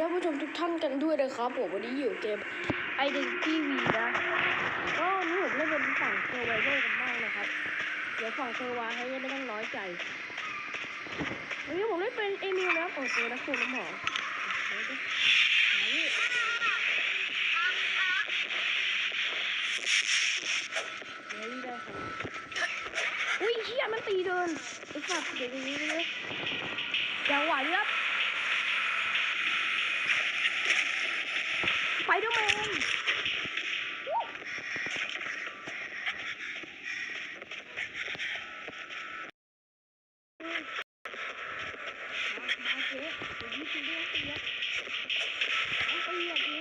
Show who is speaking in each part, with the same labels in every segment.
Speaker 1: ท่านผู้ชมทุกท่านกันด้วยนะครับผมวันนี้อยู่เกม Identity V นะก็วันนี้ผมเล่นเป็นฝั่งเซอร์ไวเวอร์กันบ้างนะครับ เดี๋ยวฝั่งเซอร์วาให้ไม่ต้องน้อยใจวันนี้ผมเล่นเป็นเอมิลนะโอ้โหนักสู้น้ำหอมอุ้ยเชี่ยมันตีเดินไอ้สัตว์เดี๋ยวนี้เลยจังหวะนี้ครับ ไปเดอร์แมนมาเจ๊เดี๋ยวนี้คุณเรียกเรียกเอาไปเรียกเจ๊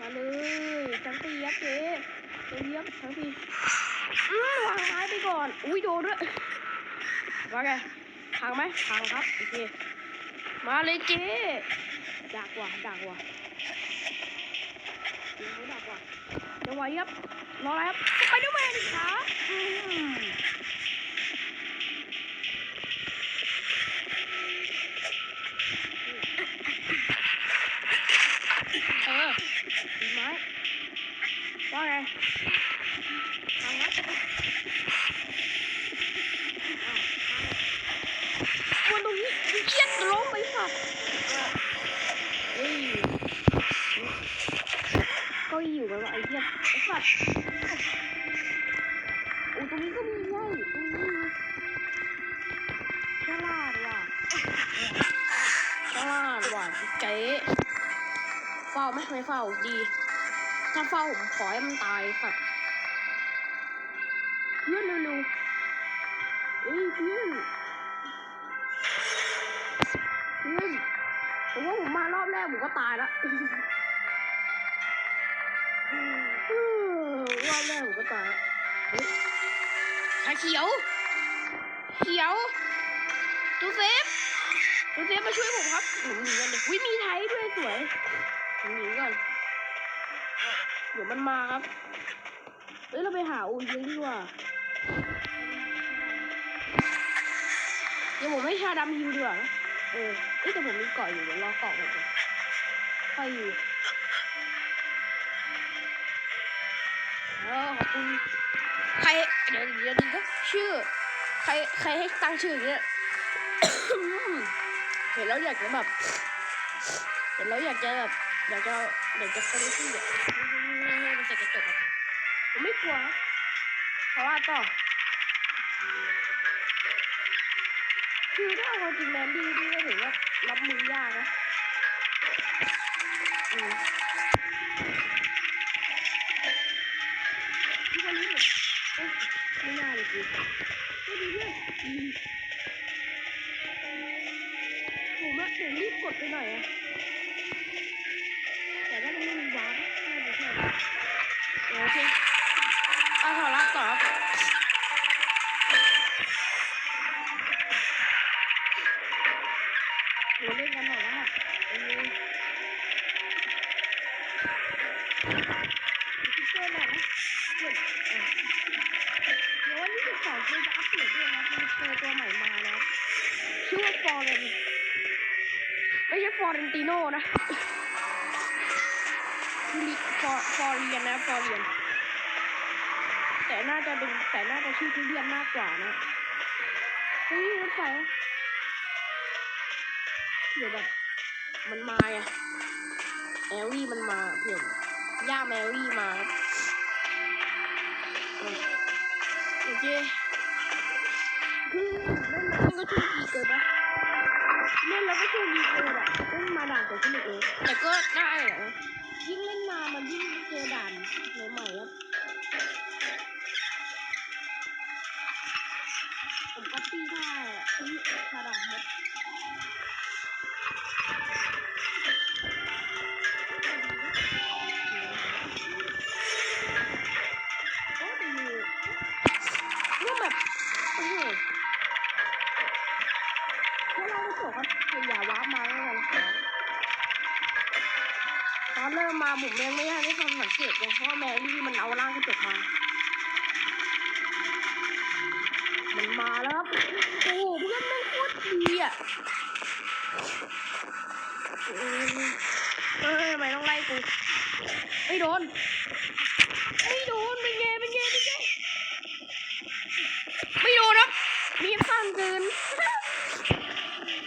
Speaker 1: มาเลยทั้งตียับเจ๊เจ๊ยับ ทั้งทีวางไม้ไปก่อน อุ้ยโดนด้วยว่าไงพังไหมพังครับโอเคมาเลยเจ๊ดักว่ะดักว่ะเดี๋ยวดักว่ะจังหวะนี้ครับรออะไรครับไปดูแมนครับ ก็อยู่แบบว่าไอ้เหี้ยไอ้สัตว์โอ้ตรงนี้ก็มีไงตรงนี้มีฉลาดว่ะฉลาดว่ะเก๋เฝ้าไหมไม่เฝ้าดี ถ้าเฝ้าผมขอให้มันตายสัตว์เพื่อนเร็วๆเอ้ยเพื่อนเพื่อนผมว่าผมมารอบแรกผมก็ตายแล้ว ผมก็ตายแล้วเฮ้ยชาเขียว เขียวตูเซฟตูเซฟมาช่วยผมครับหนูหนีกันเลยวิมีไทยด้วยสวยหนูหนีก่อน เดี๋ยวมันมาครับเอ้ยเราไปหาอูเยงดีกว่าเดี๋ยวผมให้ชาดำฮิวดีกว่าเออเอ้ยแต่ผมมีเกาะอยู่เดี๋ยวรอเกาะก่อนค่อยอยู่ ขอบคุณใครเดี๋ยวเดี๋ยวดีก็ชื่อ ใครใครให้ตั้งชื่อเงี้ยเห็นแล้วอยากจะแบบเห็นแล้วอยากจะแบบอยากจะอยากจะคนที่อะมันใส่กระจกผมไม่กลัวเพราะว่าต่อคือถ้าเอาจริงแมนดีดีก็ถือว่ารับมือยากนะอืม น่าเลยกูไม่ดีเนี่ยอืมผมอะเดี๋ยวรีบกดไปหน่อยอะ ไม่ใช่ฟอร์เรนติโนนะฟอร์ฟอร์เรียนนะฟอร์เรียน แต่น่าจะเป็นแต่น่าจะชื่อทุเรียนมากกว่านะเฮ้ยรถไฟเดี๋ยวแบบมันมาไงแอลลี่มันมาเผื่อย่าแมรี่มาเออโอเค อนเริ่มมาผมยังไม่ทันได้ทันสังเกตเลยเพราะว่าแมรี่มันเอาร่างกระจกมา มันมาแล้วครับโอ้เพื่อนแม่งโคตรดีอะเออทำไมต้องไล่กูไม่โดนไม่โดนเป็นไงเป็นไงเป็นไงไม่โดนครับมีบสั้นเกิน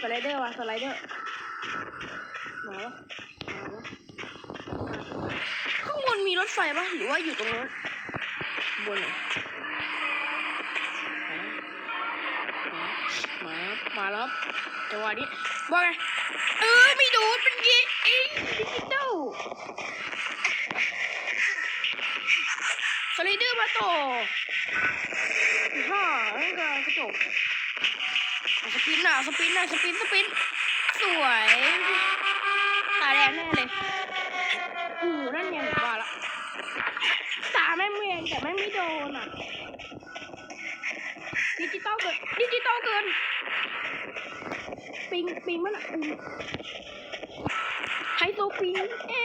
Speaker 1: สไลเดอร์ว่ะสไลเดอร์มาแล้ว นมีรถไฟปะหรือว่าอยู่ตรงนั้นบนมามาแล้วจังหวะนี้ว่าไงเออไม่โดนเป็นยีเอ้ยดิจิตอลสไลเดอร์มาต่อฮ่าแล้วก็กระจกสปินอะสปินอะสปินสปินสวยตาแดงแน่เลย อือนั่นไงผมว่าละตาแม่งเมียงแต่แม่งไม่โดนอะดิจิตอลเกินดิจิตอลเกินปิงปิงมันอะปิงไฮโซปิงเอ๊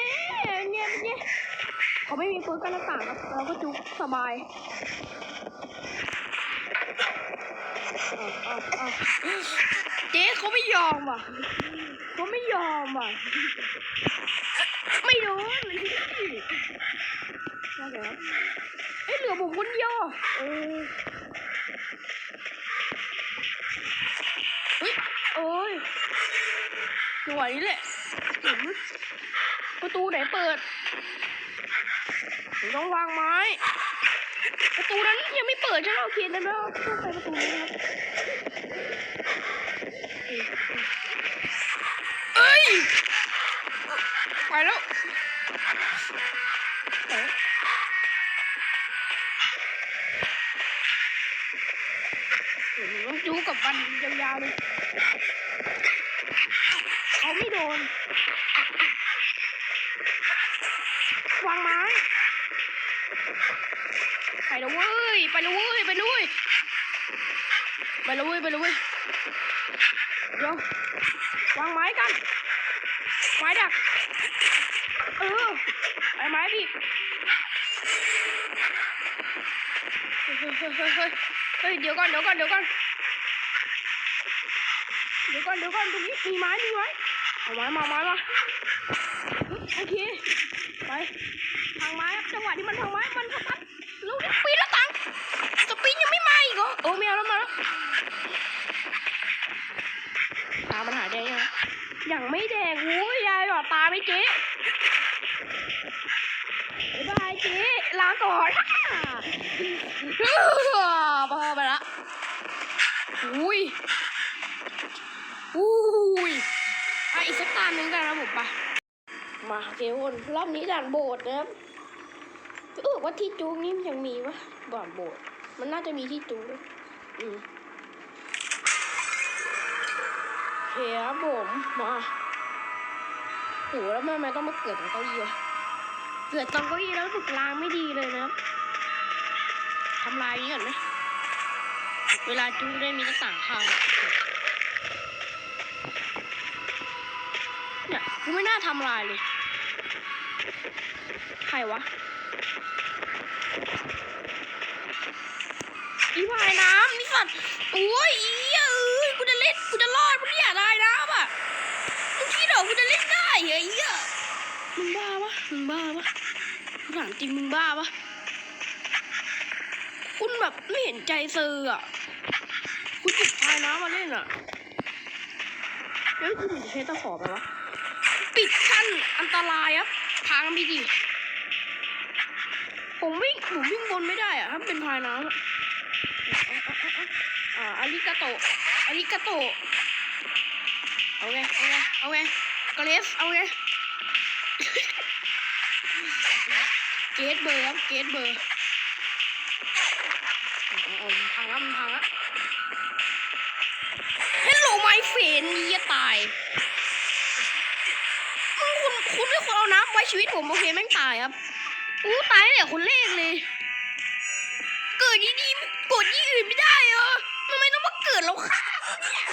Speaker 1: ะเนี่ยเนี่ยเขาไม่มีเฟิร์สกันหน้าต่างครับเราก็จุกสบายเจ๊เขาไม่ยอมว่ะเขาไม่ยอมอะ ไม่โดนเลยว่าไงครับเอ้ยเหลือผมคนเดียวอะเออเฮ้ยโอ้ยจังหวะนี้แหละประตูไหนเปิดต้องวางไม้ ประตูนั้นยังไม่เปิดใช่ไหมโอเคนะเนาะต้องไปประตูนี้นะครับเอ้ย ไปแล้ว ต้องจู้กับมันยาวๆเลยเขาไม่โดนวางไม้ไปแล้วเว้ยไปแล้วเว้ยไปแล้วเว้ยไปแล้วเว้ยไปแล้วเว้ยเดี๋ยววางไม้กันไม้ดักเออไอ้ไม้บีบ เฮ้ยเดี๋ยวก่อนเดี๋ยวก่อนเดี๋ยวก่อนเดี๋ยวก่อนเดี๋ยวก่อนตรงนี้มีไม้มีไม้เอาไม้มาไม้มาโอเคไปทางไม้จังหวะที่มันทางไม้มันสตันลูกปีนแล้วตังสปีนยังไม่มาอีกเหรอโอ้ไม่เอาแล้วมาแล้วตามันหายแดงยังยังไม่แดงโอ้ยยายหลอดตาไม่เจ๊บ๊ายบาย เจ๊ลาก่อนพอไปละอุ้ยอุ้ยอะอีกสักตาหนึ่งกันนะผมไปมาเจ๊วนรอบนี้ด่านโบสถ์นะครับเออว่าที่จูงนี่มันยังมีวะด่านโบสถ์มันน่าจะมีที่จูงด้วยอืมโอเคครับผมมาโหแล้วทำไมต้องมาเกิดตรงเก้าอี้วะ เกิดตรงเก้าอี้แล้วรู้สึกลางไม่ดีเลยนะครับทำลายนี้ก่อนไหมเวลาจูได้มีหน้าต่างข้างเนี่ยกูไม่น่าทำลายเลย ใครวะอีพายน้ำนี่สัตว์โอ้ยอีเอ้ยกูจะเล่นกูจะรอดปะเนี่ยได้น้ำอะมึงคิดเหรอกูจะเล่นได้เหรออ้เหี้ย มึงบ้าปะมึงบ้าปะถามจริงมึงบ้าปะคุณแบบไม่เห็นใจเซอร์อะ คุณหยิบพายน้ำมาเล่นอะ แล้วคุณถึงใช้ตะขอไปวะ ปิดกั้นอันตรายครับพังไปดิผมวิ่งผมวิ่งบนไม่ได้อะถ้าเป็นพายน้ำอ่าอาริกาโตอาริกาโตเอาไงเอาไงเอาไงเกรฟเอาไง เกตเบอร์ครับเกตเบอร์เอาเอาเอาพังแล้วมันพังแล้วฮัลโหลไมเฟนนี่จะตายมึงคุณคุณไม่ควรเอาน้ำไว้ชีวิตผมโอเคแม่งตายครับอู้ตายตั้งแต่คนแรกเลย เกิดดีๆกดยี่อื่นไม่ได้เหรอทำไมต้องมาเกิดเราฆ่าเนี่ย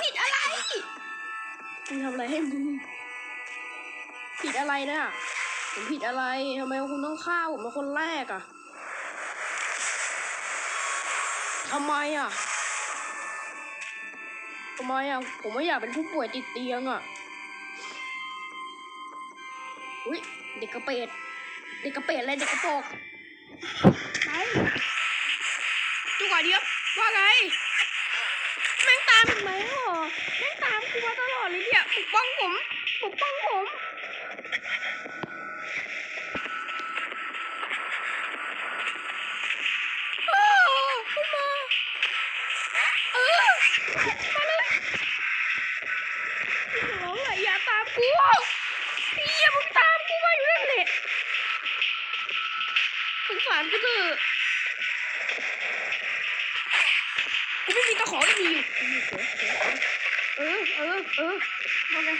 Speaker 1: ผิดอะไรมึงทำอะไรให้มึงผิดอะไรเนะ ผมผิดอะไรทำไมคุณต้องฆ่าผมเป็นคนแรกอะทำไมอะทำไมอะผมไม่อยากเป็นผู้ป่วยติดเตียงอะอุ้ยเด็กกระเป็ดเด็กกระเป็ดอะไรเด็กกระปอกไปจุกก่อนเดียวว่าไงแม่งตามอีกไหมอะแม่งตามกูมาตลอดเลยเนี่ยปกป้องผมปกป้องผม Neyse. Öf öf öf. Bana.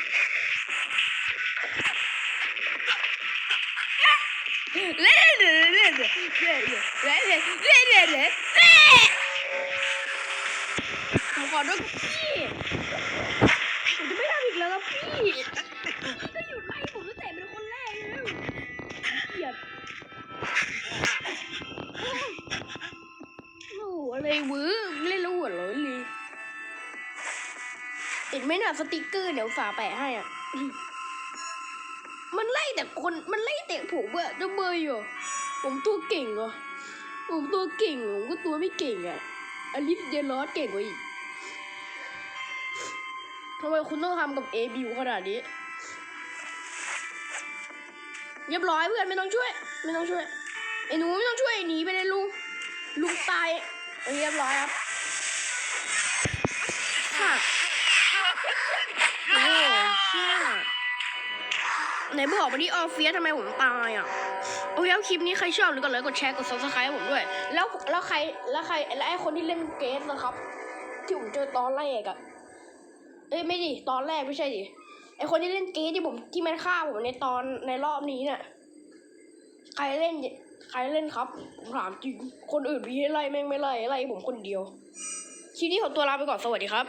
Speaker 1: Bukan dong, pi. Udah banyak lagi, lagi pi. ไหมน่ะสติกเกอร์เดี๋ยวฝาแปะให้อะ มันไล่แต่คนมันไล่แต่ผมอะจะเบยเหรอผมตัวเก่งเหรอผมตัวเก่งผมก็ตัวไม่เก่งอะอลิฟเดลอสเก่งกว่าอีกทำไมคุณต้องทำกับเอบิวขนาดนี้เรียบร้อยเพื่อนไม่ต้องช่วย ไม่ต้องช่วยไอ้หนูไม่ต้องช่วยหนีไปเลยลุงลุงตายเรียบร้อยครับค่ะโอ้เชี่ยไหนบอกมาดิออฟเฟียทำไมผมตายอะ โอเคครับคลิปนี้ใครชอบหรือกดไลค์กดแชร์กด subscribe ให้ผมด้วย แล้วแล้วใครแล้วใครแล้วไอ้คนที่เล่นเกสนะครับ ที่ผมเจอตอนแรกอะ เอ้ยไม่ดิตอนแรกไม่ใช่ดิไอคนที่เล่นเกสที่ผมที่มันฆ่าผมในตอนในรอบนี้เนี่ยใครเล่นใครเล่นครับ ผมถามจริง คนอื่นพี่ให้ไล่แม่งไม่ไล่ไล่ผมคนเดียว คลิปนี้ขอตัวลาไปก่อนสวัสดีครับ